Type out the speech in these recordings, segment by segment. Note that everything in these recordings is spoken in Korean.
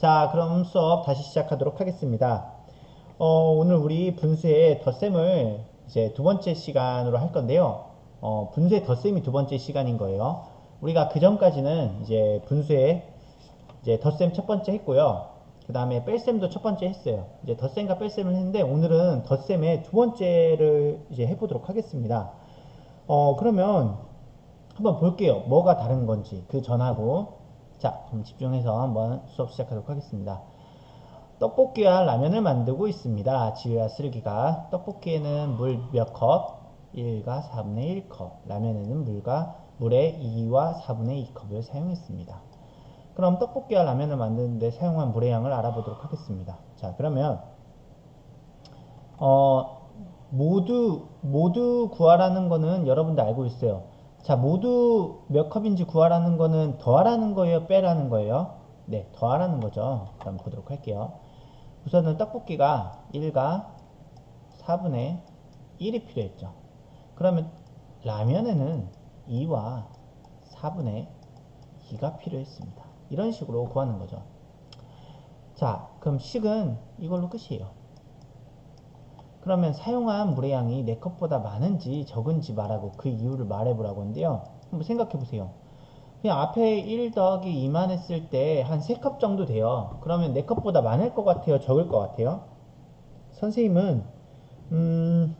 자, 그럼 수업 다시 시작하도록 하겠습니다. 어, 오늘 우리 분수의 덧셈을 이제 두 번째 시간으로 할 건데요. 어, 분수의 덧셈이 두 번째 시간인 거예요. 우리가 그 전까지는 이제 분수의 이제 덧셈 첫 번째 했고요. 그 다음에 뺄셈도 첫 번째 했어요. 이제 덧셈과 뺄셈을 했는데 오늘은 덧셈의 두 번째를 이제 해보도록 하겠습니다. 어, 그러면 한번 볼게요. 뭐가 다른 건지 그 전하고 자, 그럼 집중해서 한번 수업 시작하도록 하겠습니다. 떡볶이와 라면을 만들고 있습니다. 지우야 슬기가 떡볶이에는 물 몇 컵? 1과 4분의 1컵 라면에는 물과 물의 2와 4분의 2컵을 사용했습니다. 그럼 떡볶이와 라면을 만드는데 사용한 물의 양을 알아보도록 하겠습니다. 자, 그러면 어, 모두 모두 구하라는 거는 여러분들 알고 있어요. 자, 모두 몇 컵인지 구하라는 거는 더하라는 거예요, 빼라는 거예요? 네, 더하라는 거죠. 그럼 보도록 할게요. 우선은 떡볶이가 1과 4분의 1이 필요했죠. 그러면 라면에는 2와 4분의 2가 필요했습니다. 이런 식으로 구하는 거죠. 자, 그럼 식은 이걸로 끝이에요. 그러면 사용한 물의 양이 4컵보다 많은지 적은지 말하고 그 이유를 말해보라고 하는데요. 한번 생각해 보세요. 그냥 앞에 1 더하기 2만 했을 때 한 3컵 정도 돼요. 그러면 4컵보다 많을 것 같아요? 적을 것 같아요? 선생님은 음,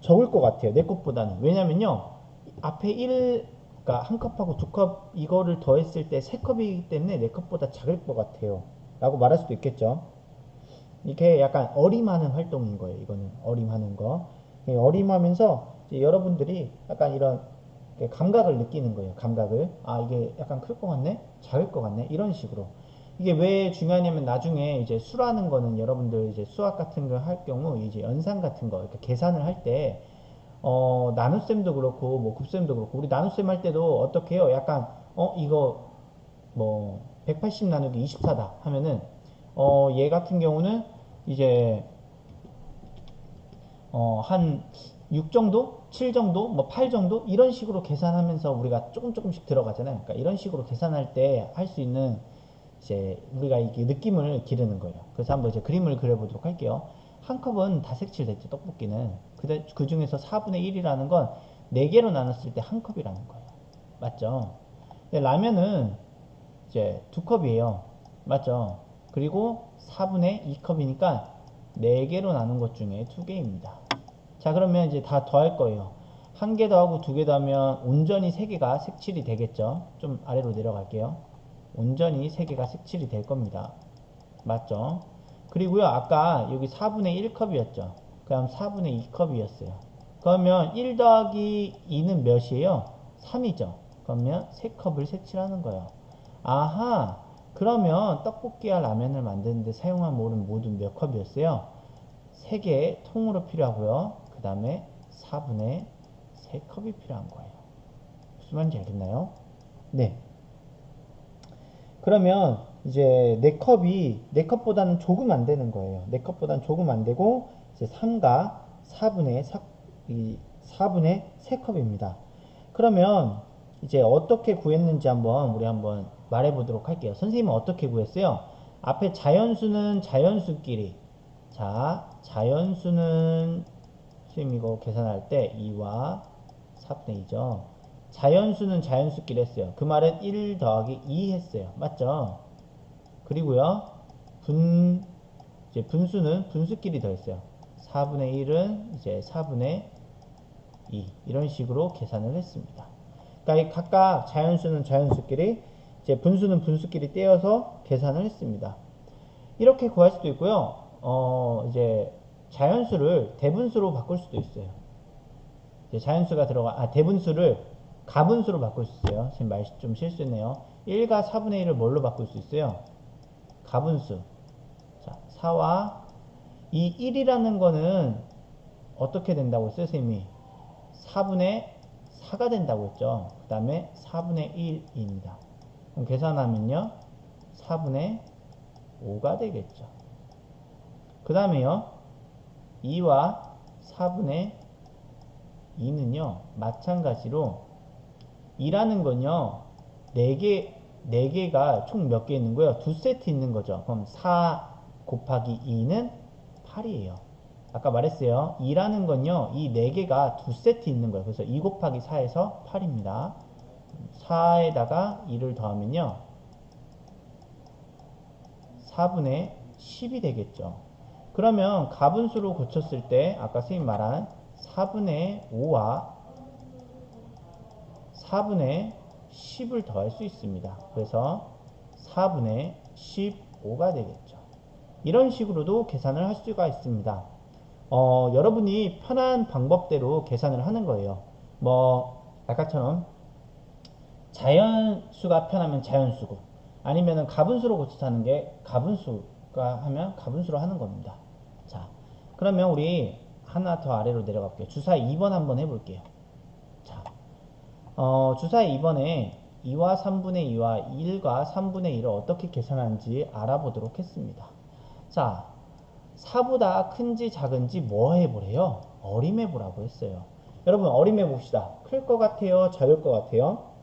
적을 것 같아요. 4컵보다는. 왜냐면요. 앞에 1, 그러니까 한 컵하고 두 컵 이거를 더했을 때 3컵이기 때문에 4컵보다 작을 것 같아요. 라고 말할 수도 있겠죠. 이게 약간 어림하는 활동인 거예요. 이거는 어림하는 거. 어림하면서 여러분들이 약간 이런 감각을 느끼는 거예요. 감각을. 아 이게 약간 클 것 같네, 작을 것 같네 이런 식으로. 이게 왜 중요하냐면 나중에 이제 수라는 거는 여러분들 이제 수학 같은 거 할 경우 이제 연산 같은 거, 그러니까 계산을 할 때 어, 나눗셈도 그렇고 뭐 곱셈도 그렇고 우리 나눗셈 할 때도 어떻게 해요? 약간 어 이거 뭐 180 나누기 24다 하면은 어, 얘 같은 경우는 이제 어, 한 6 정도, 7 정도, 뭐 8 정도 이런 식으로 계산하면서 우리가 조금 조금씩 들어가잖아요. 그러니까 이런 식으로 계산할 때 할 수 있는 이제 우리가 이게 느낌을 기르는 거예요. 그래서 한번 이제 그림을 그려보도록 할게요. 한 컵은 다 색칠 됐죠. 떡볶이는. 그, 그 중에서 4분의 1이라는 건 4개로 나눴을 때 한 컵이라는 거예요. 맞죠? 라면은 이제 두 컵이에요. 맞죠? 그리고 4분의 2컵이니까 4개로 나눈 것 중에 2개입니다. 자 그러면 이제 다 더할 거예요. 한 개 더하고 두 개 더하면 온전히 3개가 색칠이 되겠죠. 좀 아래로 내려갈게요. 온전히 3개가 색칠이 될 겁니다. 맞죠? 그리고요 아까 여기 4분의 1컵이었죠. 그럼 4분의 2컵이었어요. 그러면 1 더하기 2는 몇이에요? 3이죠. 그러면 3컵을 색칠하는 거예요. 아하 그러면 떡볶이와 라면을 만드는데 사용한 물은 모두 몇 컵이었어요? 3개의 통으로 필요하고요. 그 다음에 4분의 3컵이 필요한 거예요. 무슨 말인지 알겠나요? 네. 그러면 이제 4컵이 4컵보다는 조금 안 되는 거예요. 4컵보다는 조금 안 되고 이제 3과 4분의 4, 이 4분의 3컵입니다. 그러면 이제 어떻게 구했는지 한번 우리 한번 말해 보도록 할게요. 선생님은 어떻게 구했어요? 앞에 자연수는 자연수끼리 자 자연수는 선생님 이거 계산할 때 2와 4분의 2죠. 자연수는 자연수끼리 했어요. 그 말은 1 더하기 2 했어요. 맞죠? 그리고요. 분 이제 분수는 분수끼리 더했어요. 4분의 1은 이제 4분의 2 이런 식으로 계산을 했습니다. 그러니까 각각 자연수는 자연수끼리 이제 분수는 분수끼리 떼어서 계산을 했습니다. 이렇게 구할 수도 있고요. 어, 이제 자연수를 대분수로 바꿀 수도 있어요. 이제 자연수가 들어가, 아, 대분수를 가분수로 바꿀 수 있어요. 지금 말 좀 실수했네요. 1과 4분의 1을 뭘로 바꿀 수 있어요? 가분수. 자, 4와 이 1이라는 거는 어떻게 된다고 했어요, 선생님이? 4분의 4가 된다고 했죠. 그 다음에 4분의 1입니다. 그럼 계산하면요. 4분의 5가 되겠죠. 그 다음에요. 2와 4분의 2는요. 마찬가지로 2라는 건요. 4개, 4개가 총 몇 개 있는 거예요? 두 세트 있는 거죠. 그럼 4 곱하기 2는 8이에요. 아까 말했어요. 2라는 건요. 이 4개가 두 세트 있는 거예요. 그래서 2 곱하기 4에서 8입니다. 4에다가 2를 더하면요. 4분의 10이 되겠죠. 그러면 가분수로 고쳤을 때 아까 선생님 말한 4분의 5와 4분의 10을 더할 수 있습니다. 그래서 4분의 15가 되겠죠. 이런 식으로도 계산을 할 수가 있습니다. 어, 여러분이 편한 방법대로 계산을 하는 거예요. 뭐 아까처럼 자연수가 편하면 자연수고 아니면은 가분수로 하는 게 가분수가 하면 가분수로 하는 겁니다. 자, 그러면 우리 하나 더 아래로 내려가 볼게요. 주사 2번 한번 해볼게요. 자, 어, 주사 2번에 2와 3분의 2와 1과 3분의 1을 어떻게 계산하는지 알아보도록 했습니다. 자, 4보다 큰지 작은지 뭐 해보래요? 어림해보라고 했어요. 여러분 어림해봅시다. 클 것 같아요? 작을 것 같아요?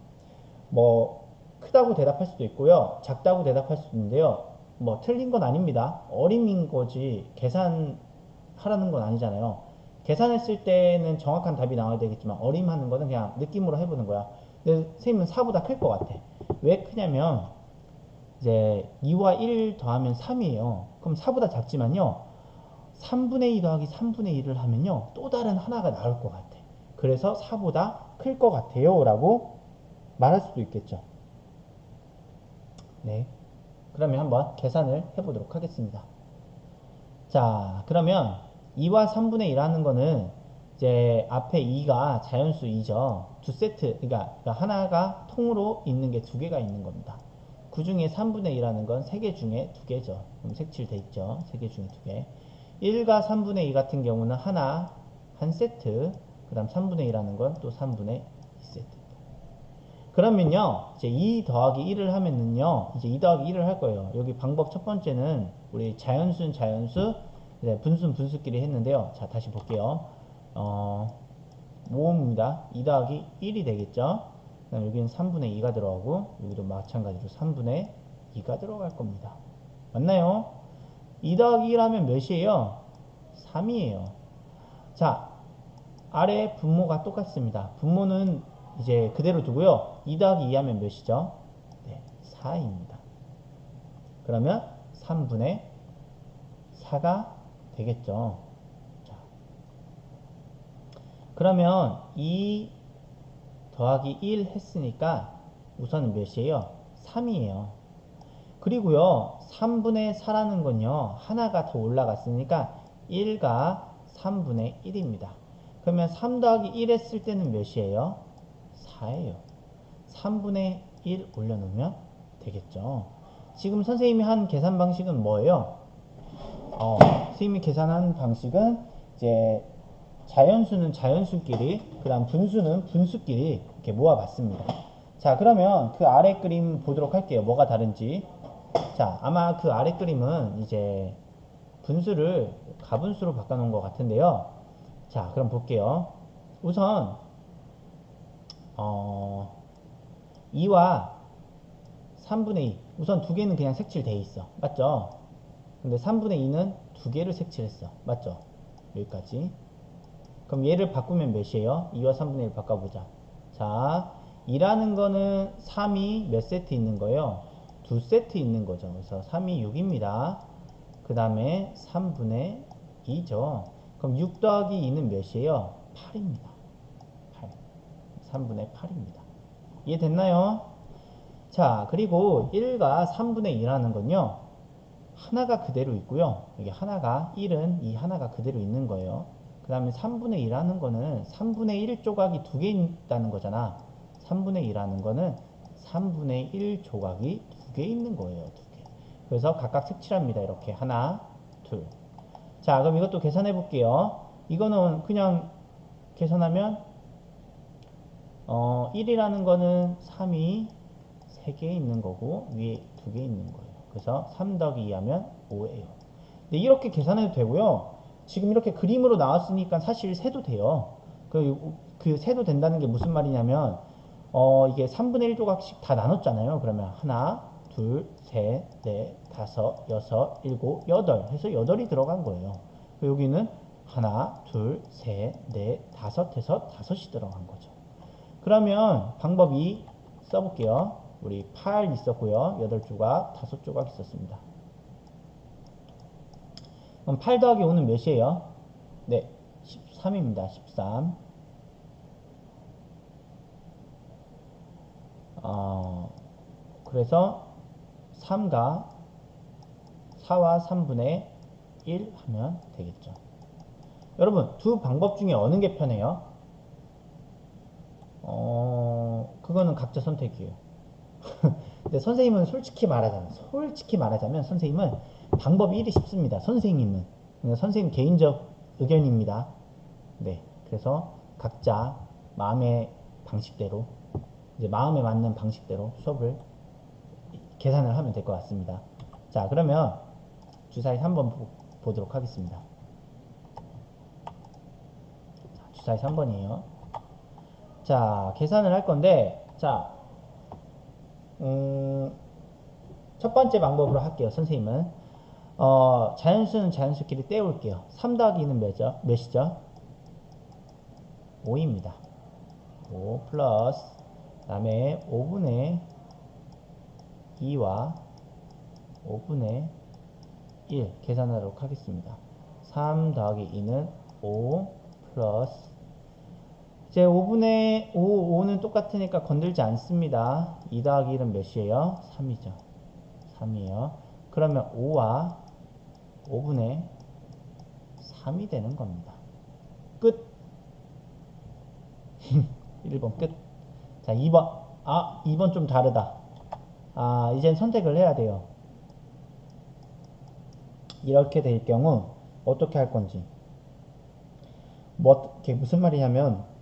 뭐 크다고 대답할 수도 있고요. 작다고 대답할 수도 있는데요. 뭐 틀린 건 아닙니다. 어림인 거지 계산하라는 건 아니잖아요. 계산했을 때는 정확한 답이 나와야 되겠지만 어림하는 거는 그냥 느낌으로 해보는 거야. 근데 선생님은 4보다 클 것 같아. 왜 크냐면 이제 2와 1 더하면 3이에요. 그럼 4보다 작지만요. 3분의 2 더하기 3분의 1을 하면요. 또 다른 하나가 나올 것 같아. 그래서 4보다 클 것 같아요. 라고 말할 수도 있겠죠. 네. 그러면 한번 계산을 해보도록 하겠습니다. 자, 그러면 2와 3분의 1 하는 거는 이제 앞에 2가 자연수 2죠. 두 세트, 그러니까, 그러니까 하나가 통으로 있는 게 두 개가 있는 겁니다. 그 중에 3분의 1하는 건 3개 중에 2개죠. 그럼 색칠돼 있죠. 3개 중에 2개. 1과 3분의 2 같은 경우는 하나, 한 세트, 그 다음 3분의 1하는 건 또 3분의 2세트. 그러면요, 이제 2 더하기 1을 하면은요, 이제 2 더하기 1을 할 거예요. 여기 방법 첫 번째는 우리 자연수는 자연수, 네, 분수는 분수끼리 했는데요. 자, 다시 볼게요. 어, 모음입니다. 2 더하기 1이 되겠죠? 그다음 여기는 3분의 2가 들어가고, 여기도 마찬가지로 3분의 2가 들어갈 겁니다. 맞나요? 2 더하기 1 하면 몇이에요? 3이에요. 자, 아래 분모가 똑같습니다. 분모는 이제 그대로 두고요. 2 더하기 2 하면 몇이죠? 네, 4입니다. 그러면 3분의 4가 되겠죠. 자, 그러면 2 더하기 1 했으니까 우선은 몇이에요? 3이에요. 그리고요, 3분의 4라는 건요, 하나가 더 올라갔으니까 1과 3분의 1입니다. 그러면 3 더하기 1 했을 때는 몇이에요? 4예요. 3분의 1 올려놓으면 되겠죠. 지금 선생님이 한 계산 방식은 뭐예요? 어, 선생님이 계산한 방식은 이제 자연수는 자연수끼리, 그 다음 분수는 분수끼리 이렇게 모아봤습니다. 자, 그러면 그 아래 그림 보도록 할게요. 뭐가 다른지. 자, 아마 그 아래 그림은 이제 분수를 가분수로 바꿔놓은 것 같은데요. 자, 그럼 볼게요. 우선 어, 2와 3분의 2 우선 두 개는 그냥 색칠돼 있어 맞죠? 근데 3분의 2는 두 개를 색칠했어 맞죠? 여기까지 그럼 얘를 바꾸면 몇이에요? 2와 3분의 1 바꿔보자 자 2라는 거는 3이 몇 세트 있는 거예요? 두 세트 있는 거죠 그래서 3이 6입니다 그 다음에 3분의 2죠 그럼 6 더하기 2는 몇이에요? 8입니다 3분의 8입니다. 이해됐나요? 자, 그리고 1과 3분의 2라는 건요. 하나가 그대로 있고요. 여기 하나가 1은 이 하나가 그대로 있는 거예요. 그 다음에 3분의 2라는 거는 3분의 1 조각이 두 개 있다는 거잖아. 3분의 2라는 거는 3분의 1 조각이 두 개 있는 거예요. 두 개. 그래서 각각 색칠합니다. 이렇게 하나, 둘. 자, 그럼 이것도 계산해 볼게요. 이거는 그냥 계산하면 어, 1이라는 거는 3이 3개 있는 거고 위에 2개 있는 거예요. 그래서 3 더하기 2 하면 5예요. 근데 이렇게 계산해도 되고요. 지금 이렇게 그림으로 나왔으니까 사실 세도 돼요. 그, 그 세도 된다는 게 무슨 말이냐면 어, 이게 3분의 1 조각씩 다 나눴잖아요. 그러면 하나, 둘, 셋, 넷, 다섯, 여섯, 일곱, 여덟 해서 여덟이 들어간 거예요. 여기는 하나, 둘, 셋, 넷, 다섯 해서 다섯이 들어간 거죠. 그러면 방법 2 써볼게요. 우리 8 있었고요. 8조각, 5조각 있었습니다. 그럼 8 더하기 5는 몇이에요? 네, 13입니다. 13. 어, 그래서 3가 4와 3분의 1 하면 되겠죠. 여러분, 두 방법 중에 어느 게 편해요? 어, 그거는 각자 선택이에요. 근데 선생님은 솔직히 말하자면, 솔직히 말하자면 선생님은 방법 1이 쉽습니다. 선생님은. 그냥 선생님 개인적 의견입니다. 네. 그래서 각자 마음의 방식대로, 이제 마음에 맞는 방식대로 수업을 계산을 하면 될 것 같습니다. 자, 그러면 주사위 3번 보, 보도록 하겠습니다. 자, 주사위 3번이에요. 자, 계산을 할 건데, 자, 음, 첫 번째 방법으로 할게요, 선생님은. 어, 자연수는 자연수끼리 떼올게요. 3 더하기는 몇이죠? 몇이죠? 5입니다. 5 플러스, 그 다음에 5분의 2와 5분의 1 계산하도록 하겠습니다. 3 더하기 2는 5 플러스 이제 5분의 5, 5는 똑같으니까 건들지 않습니다. 2 더하기 1은 몇이에요? 3이죠. 3이에요. 그러면 5와 5분의 3이 되는 겁니다. 끝. 1번 끝. 자, 2번. 아, 2번 좀 다르다. 아, 이젠 선택을 해야 돼요. 이렇게 될 경우 어떻게 할 건지. 뭐, 이게 무슨 말이냐면,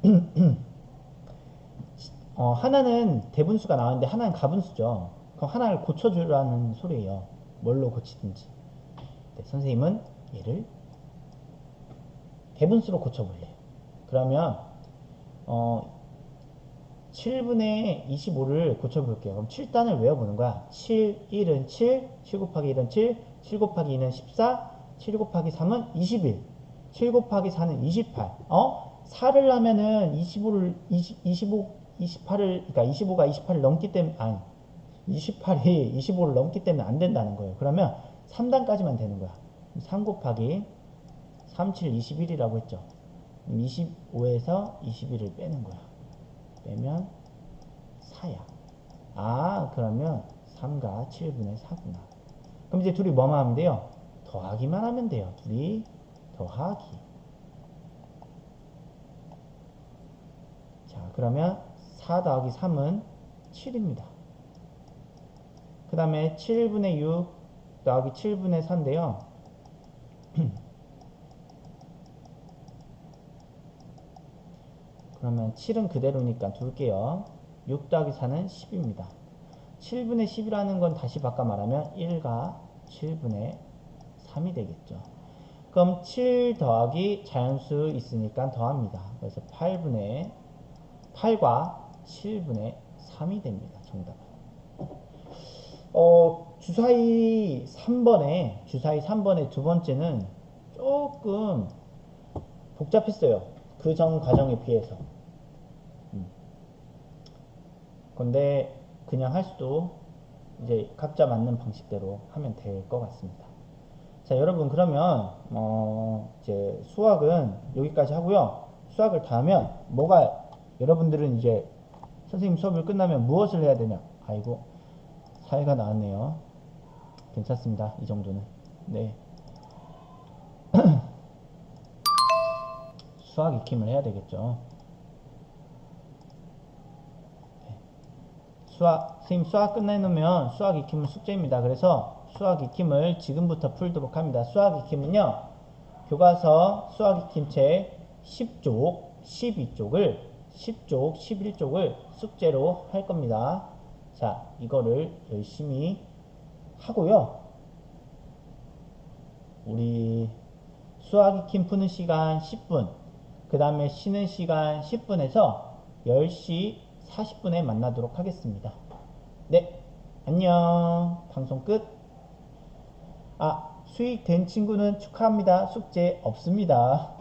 어, 하나는 대분수가 나왔는데 하나는 가분수죠. 그럼 하나를 고쳐주라는 소리예요. 뭘로 고치든지. 네, 선생님은 얘를 대분수로 고쳐볼래요. 그러면 어, 7분의 25를 고쳐볼게요. 그럼 7단을 외워보는 거야. 7, 1은 7, 7 곱하기 1은 7, 7 곱하기 2는 14, 7 곱하기 3은 21, 7 곱하기 4는 28. 어? 4를 하면은 25를, 20, 25, 28을, 그러니까 25가 28을 넘기 때문에, 아니, 28이 25를 넘기 때문에 안 된다는 거예요. 그러면 3단까지만 되는 거야. 3 곱하기 37, 21이라고 했죠. 25에서 21을 빼는 거야. 빼면 4야. 아, 그러면 3가 7분의 4구나. 그럼 이제 둘이 뭐만 하면 돼요? 더하기만 하면 돼요. 둘이 더하기. 자, 그러면 4 더하기 3은 7입니다. 그 다음에 7분의 6 더하기 7분의 4인데요. 그러면 7은 그대로니까 둘게요. 6 더하기 4는 10입니다. 7분의 10이라는 건 다시 바꿔 말하면 1과 7분의 3이 되겠죠. 그럼 7 더하기 자연수 있으니까 더합니다. 그래서 8분의 8과 7분의 3이 됩니다. 정답은. 어, 주사위 3번에 주사위 3번의 두 번째는 조금 복잡했어요. 그 전 과정에 비해서. 음. 근데 그냥 할 수도 이제 각자 맞는 방식대로 하면 될 것 같습니다. 자, 여러분 그러면 어, 이제 수학은 여기까지 하고요. 수학을 다 하면 뭐가 여러분들은 이제 선생님 수업을 끝나면 무엇을 해야 되냐? 아이고 사회가 나왔네요. 괜찮습니다. 이 정도는. 네. 수학 익힘을 해야 되겠죠. 네. 수학, 선생님 수학 끝내놓으면 수학 익힘은 숙제입니다. 그래서 수학 익힘을 지금부터 풀도록 합니다. 수학 익힘은요, 교과서 수학 익힘책 10쪽, 12쪽을, 10쪽, 11쪽을 숙제로 할 겁니다. 자, 이거를 열심히 하고요. 우리 수학 익힘 푸는 시간 10분, 그 다음에 쉬는 시간 10분에서 10시 40분에 만나도록 하겠습니다. 네, 안녕. 방송 끝. 아, 수익 된 친구는 축하합니다. 숙제 없습니다.